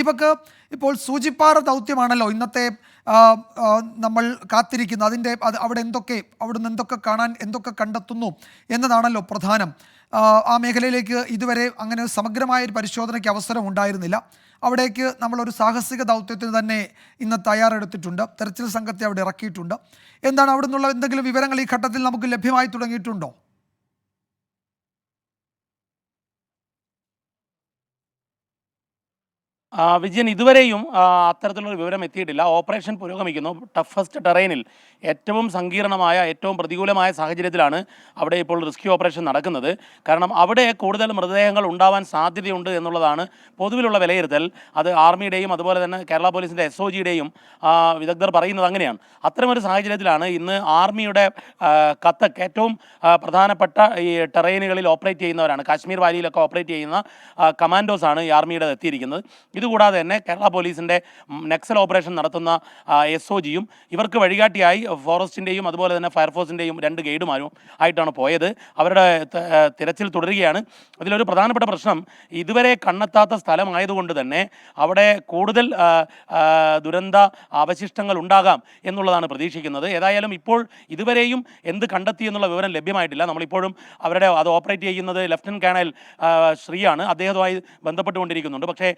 ദീപക് ഇപ്പോൾ സൂചിപ്പാറ ദൗത്യമാണല്ലോ ഇന്നത്തെ നമ്മൾ കാത്തിരിക്കുന്നത്. അതിന്റെ അത് അവിടെ എന്തൊക്കെ അവിടുന്ന് എന്തൊക്കെ കാണാൻ എന്തൊക്കെ കണ്ടെത്തുന്നു എന്നതാണല്ലോ പ്രധാനം. ആ മേഖലയിലേക്ക് ഇതുവരെ അങ്ങനെ സമഗ്രമായ ഒരു പരിശോധനയ്ക്ക് അവസരം ഉണ്ടായിരുന്നില്ല. അവിടേക്ക് നമ്മളൊരു സാഹസിക ദൗത്യത്തിന് തന്നെ ഇന്ന് തയ്യാറെടുത്തിട്ടുണ്ട്. തെരച്ചിൽ സംഘത്തെ അവിടെ ഇറക്കിയിട്ടുണ്ട്. എന്താണ് അവിടെ നിന്നുള്ള എന്തെങ്കിലും വിവരങ്ങൾ ഈ ഘട്ടത്തിൽ നമുക്ക് ലഭ്യമായി തുടങ്ങിയിട്ടുണ്ടോ? വിജയൻ ഇതുവരെയും അത്തരത്തിലുള്ള വിവരം എത്തിയിട്ടില്ല. ഓപ്പറേഷൻ പുരോഗമിക്കുന്നു. ടഫസ്റ്റ് ടെറൈനിൽ ഏറ്റവും സങ്കീർണമായ ഏറ്റവും പ്രതികൂലമായ സാഹചര്യത്തിലാണ് അവിടെ ഇപ്പോൾ റെസ്ക്യൂ ഓപ്പറേഷൻ നടക്കുന്നത്. കാരണം അവിടെ കൂടുതൽ മൃതദേഹങ്ങൾ ഉണ്ടാവാൻ സാധ്യതയുണ്ട് എന്നുള്ളതാണ് പൊതുവിലുള്ള വിലയിരുത്തൽ. അത് ആർമിയുടെയും അതുപോലെ തന്നെ കേരള പോലീസിന്റെ എസ് ഒ ജിയുടെയും വിദഗ്ധർ പറയുന്നത് അങ്ങനെയാണ്. അത്തരമൊരു സാഹചര്യത്തിലാണ് ഇന്ന് ആർമിയുടെ കത്തക്ക് ഏറ്റവും പ്രധാനപ്പെട്ട ഈ ടെറൈനുകളിൽ ഓപ്പറേറ്റ് ചെയ്യുന്നവരാണ്. കാശ്മീർ വാലിയിലൊക്കെ ഓപ്പറേറ്റ് ചെയ്യുന്ന കമാൻഡോസാണ് ഈ ആർമിയുടെ എത്തിയിരിക്കുന്നത്. ഇതുകൂടാതെ തന്നെ കേരള പോലീസിന്റെ നെക്സൽ ഓപ്പറേഷൻ നടത്തുന്ന എസ് ഒ ജിയും ഇവർക്ക് വഴികാട്ടിയായി ഫോറസ്റ്റിന്റെയും അതുപോലെ തന്നെ ഫയർഫോഴ്സിന്റെയും രണ്ട് ഗൈഡുമാരും ആയിട്ടാണ് പോയത്. അവരുടെ തിരച്ചിൽ തുടരുകയാണ്. അതിലൊരു പ്രധാനപ്പെട്ട പ്രശ്നം ഇതുവരെ കണ്ടെത്താത്ത സ്ഥലമായതുകൊണ്ട് തന്നെ അവിടെ കൂടുതൽ ദുരന്ത അവശിഷ്ടങ്ങൾ ഉണ്ടാകാം എന്നുള്ളതാണ് പ്രതീക്ഷിക്കുന്നത്. ഏതായാലും ഇപ്പോൾ ഇതുവരെയും എന്ത് കണ്ടെത്തി എന്നുള്ള വിവരം ലഭ്യമായിട്ടില്ല. നമ്മളിപ്പോഴും അവരുടെ അത് ഓപ്പറേറ്റ് ചെയ്യുന്നത് ലെഫ്റ്റനന്റ് കേണൽ ശ്രീയാണ്. അദ്ദേഹവുമായി ബന്ധപ്പെട്ടുകൊണ്ടിരിക്കുന്നുണ്ട്. പക്ഷേ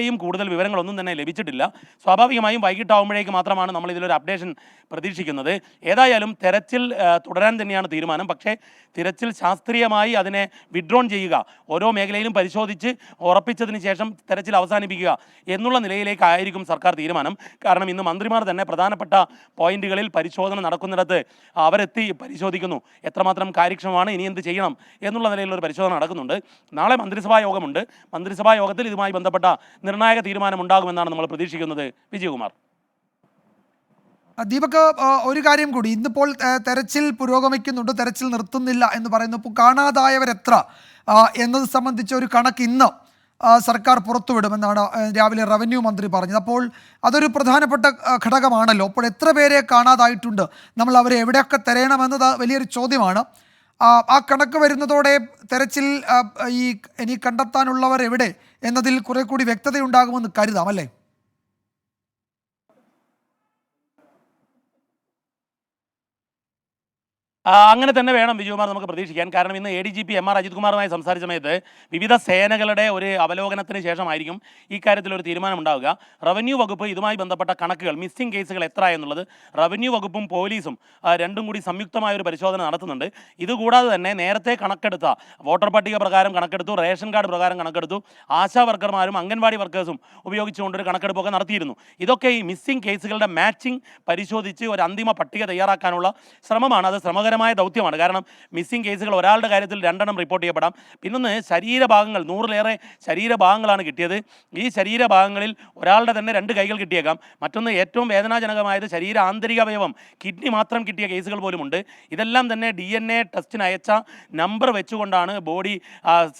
ഇതുവരെയും കൂടുതൽ വിവരങ്ങളൊന്നും തന്നെ ലഭിച്ചിട്ടില്ല. സ്വാഭാവികമായും വൈകിട്ടാവുമ്പോഴേക്ക് മാത്രമാണ് നമ്മൾ ഇതിലൊരു അപ്ഡേഷൻ പ്രതീക്ഷിക്കുന്നത്. ഏതായാലും തെരച്ചിൽ തുടരാൻ തന്നെയാണ് തീരുമാനം. പക്ഷേ തിരച്ചിൽ ശാസ്ത്രീയമായി അതിനെ വിഡ്രോൺ ചെയ്യുക ഓരോ മേഖലയിലും പരിശോധിച്ച് ഉറപ്പിച്ചതിന് ശേഷം തെരച്ചിൽ അവസാനിപ്പിക്കുക എന്നുള്ള നിലയിലേക്കായിരിക്കും സർക്കാർ തീരുമാനം. കാരണം ഇന്ന് മന്ത്രിമാർ തന്നെ പ്രധാനപ്പെട്ട പോയിന്റുകളിൽ പരിശോധന നടക്കുന്നിടത്ത് അവരെത്തി പരിശോധിക്കുന്നു. എത്രമാത്രം കാര്യക്ഷമമാണ് ഇനി എന്ത് ചെയ്യണം എന്നുള്ള നിലയിലുള്ള പരിശോധന നടക്കുന്നുണ്ട്. നാളെ മന്ത്രിസഭാ യോഗമുണ്ട്. മന്ത്രിസഭാ യോഗത്തിൽ ഇതുമായി ബന്ധപ്പെട്ട നിർണായക തീരുമാനം ഉണ്ടാകുമെന്നാണ് നമ്മൾ പ്രതീക്ഷിക്കുന്നത്. വിജയകുമാർ. ദീപക് ഒരു കാര്യം കൂടി. ഇന്നിപ്പോൾ തെരച്ചിൽ പുരോഗമിക്കുന്നുണ്ട് തെരച്ചിൽ നിർത്തുന്നില്ല എന്ന് പറയുന്നു. ഇപ്പോൾ കാണാതായവരെത്ര? എന്നത് സംബന്ധിച്ച ഒരു കണക്ക് ഇന്ന് സർക്കാർ പുറത്തുവിടുമെന്നാണ് രാവിലെ റവന്യൂ മന്ത്രി പറഞ്ഞത്. അപ്പോൾ അതൊരു പ്രധാനപ്പെട്ട ഘടകമാണല്ലോ. അപ്പോൾ എത്ര പേരെ കാണാതായിട്ടുണ്ട്? നമ്മൾ അവരെ എവിടെയൊക്കെ തരയണമെന്നത് വലിയൊരു ചോദ്യമാണ്. ആ, കണക്ക് വരുന്നതോടെ തെരച്ചിൽ ഈ ഇനി കണ്ടെത്താനുള്ളവർ എവിടെ എന്നതിൽ കുറെ കൂടി വ്യക്തതയുണ്ടാകുമെന്ന് കരുതാം അല്ലേ ആ, അങ്ങനെ തന്നെ വേണം വിജയകുമാർ നമുക്ക് പ്രതീക്ഷിക്കാൻ. കാരണം ഇന്ന് A D G P M R Ajith കുമാറുമായി സംസാരിച്ച സമയത്ത് വിവിധ സേനകളുടെ ഒരു അവലോകനത്തിന് ശേഷമായിരിക്കും ഇക്കാര്യത്തിൽ കാര്യത്തിൽ ഒരു തീരുമാനമുണ്ടാവുക റവന്യൂ വകുപ്പ് ഇതുമായി ബന്ധപ്പെട്ട കണക്കുകൾ മിസ്സിംഗ് കേസുകൾ എത്ര എന്നുള്ളത് റവന്യൂ വകുപ്പും പോലീസും രണ്ടും കൂടി സംയുക്തമായ ഒരു പരിശോധന നടത്തുന്നുണ്ട്. ഇതുകൂടാതെ തന്നെ നേരത്തെ കണക്കെടുത്ത വോട്ടർ പട്ടിക പ്രകാരം കണക്കെടുത്തു റേഷൻ കാർഡ് പ്രകാരം കണക്കെടുത്തു ആശാ വർക്കർമാരും അംഗൻവാടി വർക്കേഴ്സും ഉപയോഗിച്ചുകൊണ്ടൊരു കണക്കെടുപ്പൊക്കെ നടത്തിയിരുന്നു. ഇതൊക്കെ ഈ മിസ്സിംഗ് കേസുകളുടെ മാച്ചിങ് പരിശോധിച്ച് ഒരു അന്തിമ പട്ടിക തയ്യാറാക്കാനുള്ള ശ്രമമാണ്. അത് ശ്രമകരമായ ദൗത്യമാണ്. കാരണം മിസ്സിംഗ് കേസുകൾ ഒരാളുടെ കാര്യത്തിൽ രണ്ടെണ്ണം റിപ്പോർട്ട് ചെയ്യപ്പെടാം. പിന്നൊന്ന് ശരീരഭാഗങ്ങൾ നൂറിലേറെ ശരീരഭാഗങ്ങളാണ് കിട്ടിയത്. ഈ ശരീരഭാഗങ്ങളിൽ ഒരാളുടെ തന്നെ രണ്ട് കൈകൾ കിട്ടിയേക്കാം. മറ്റൊന്ന് ഏറ്റവും വേദനാജനകമായത് ശരീര ആന്തരിക അവയവം കിഡ്നി മാത്രം കിട്ടിയ കേസുകൾ പോലുമുണ്ട്. ഇതെല്ലാം തന്നെ ഡി എൻ എ ടെസ്റ്റിന് അയച്ച നമ്പർ വെച്ചുകൊണ്ടാണ് ബോഡി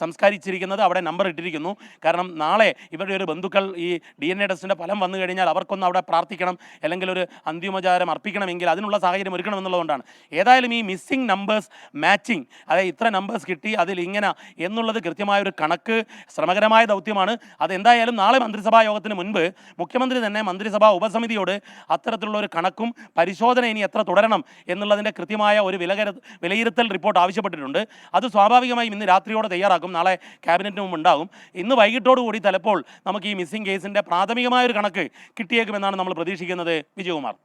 സംസ്കരിച്ചിരിക്കുന്നത്. അവിടെ നമ്പർ ഇട്ടിരിക്കുന്നു. കാരണം നാളെ ഇവരുടെ ഒരു ബന്ധുക്കൾ ഈ ഡി എൻ എ ടെസ്റ്റിന്റെ ഫലം വന്നു കഴിഞ്ഞാൽ അവർക്കൊന്ന് അവിടെ പ്രാർത്ഥിക്കണം. അല്ലെങ്കിൽ ഒരു അന്തിമോപചാരം അർപ്പിക്കണമെങ്കിൽ അതിനുള്ള സാഹചര്യം ഒരുക്കണം എന്നുള്ളതുകൊണ്ടാണ് ഏതായാലും ഈ മിസ്സിംഗ് നമ്പേഴ്സ് മാച്ചിങ് അതായത് ഇത്ര നമ്പേഴ്സ് കിട്ടി അതിൽ ഇങ്ങനെ എന്നുള്ളത് കൃത്യമായ ഒരു കണക്ക് ശ്രമകരമായ ദൗത്യമാണ്. അതെന്തായാലും നാളെ മന്ത്രിസഭാ യോഗത്തിന് മുൻപ് മുഖ്യമന്ത്രി തന്നെ മന്ത്രിസഭാ ഉപസമിതിയോട് അത്തരത്തിലുള്ള ഒരു കണക്കും പരിശോധന ഇനി എത്ര തുടരണം എന്നുള്ളതിന്റെ കൃത്യമായ ഒരു വിലകര വിലയിരുത്തൽ റിപ്പോർട്ട് ആവശ്യപ്പെട്ടിട്ടുണ്ട്. അത് സ്വാഭാവികമായും ഇന്ന് രാത്രിയോടെ തയ്യാറാക്കും. നാളെ ക്യാബിനറ്റിന് മുമ്പ് ഉണ്ടാകും. ഇന്ന് വൈകിട്ടോടു കൂടി ചിലപ്പോൾ നമുക്ക് ഈ മിസ്സിംഗ് കേസിന്റെ പ്രാഥമികമായ ഒരു കണക്ക് കിട്ടിയേക്കുമെന്നാണ് നമ്മൾ പ്രതീക്ഷിക്കുന്നത്. വിജയകുമാർ.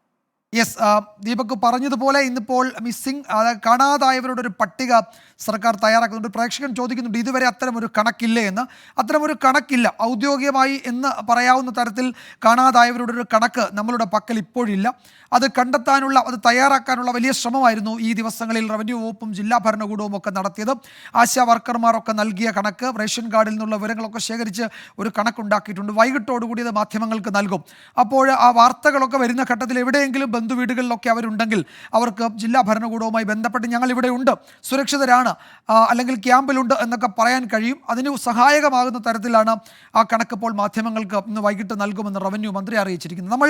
യെസ് ദീപക് പറഞ്ഞതുപോലെ ഇന്നിപ്പോൾ മിസ്സിംഗ് കാണാതായവരുടെ ഒരു പട്ടിക സർക്കാർ തയ്യാറാക്കുന്നുണ്ട്. പ്രേക്ഷകൻ ചോദിക്കുന്നുണ്ട് ഇതുവരെ അത്തരം ഒരു കണക്കില്ലേ? എന്ന്. അത്തരം ഒരു കണക്കില്ല. ഔദ്യോഗികമായി എന്ന് പറയാവുന്ന തരത്തിൽ കാണാതായവരുടെ ഒരു കണക്ക് നമ്മളുടെ പക്കൽ ഇപ്പോഴില്ല. അത് കണ്ടെത്താനുള്ള അത് തയ്യാറാക്കാനുള്ള വലിയ ശ്രമമായിരുന്നു ഈ ദിവസങ്ങളിൽ റവന്യൂ വകുപ്പും ജില്ലാ ഭരണകൂടവും ഒക്കെ നടത്തിയത്. ആശാ വർക്കർമാരൊക്കെ നൽകിയ കണക്ക് റേഷൻ കാർഡിൽ നിന്നുള്ള വിവരങ്ങളൊക്കെ ശേഖരിച്ച് ഒരു കണക്കുണ്ടാക്കിയിട്ടുണ്ട്. വൈകിട്ടോടുകൂടി അത് മാധ്യമങ്ങൾക്ക് നൽകും. അപ്പോൾ ആ വാർത്തകളൊക്കെ വരുന്ന ഘട്ടത്തിൽ എവിടെയെങ്കിലും ബന്ധുവീടുകളിലൊക്കെ അവരുണ്ടെങ്കിൽ അവർക്ക് ജില്ലാ ഭരണകൂടവുമായി ബന്ധപ്പെട്ട് ഞങ്ങൾ ഇവിടെ ഉണ്ട് സുരക്ഷിതരാണ് അല്ലെങ്കിൽ ക്യാമ്പിലുണ്ട് എന്നൊക്കെ പറയാൻ കഴിയും. അതിന് സഹായകമാകുന്ന തരത്തിലാണ് ആ കണക്ക് ഇപ്പോൾ മാധ്യമങ്ങൾക്ക് ഇന്ന് വൈകിട്ട് നൽകുമെന്ന് റവന്യൂ മന്ത്രി അറിയിച്ചിരിക്കുന്നത്. നമ്മൾ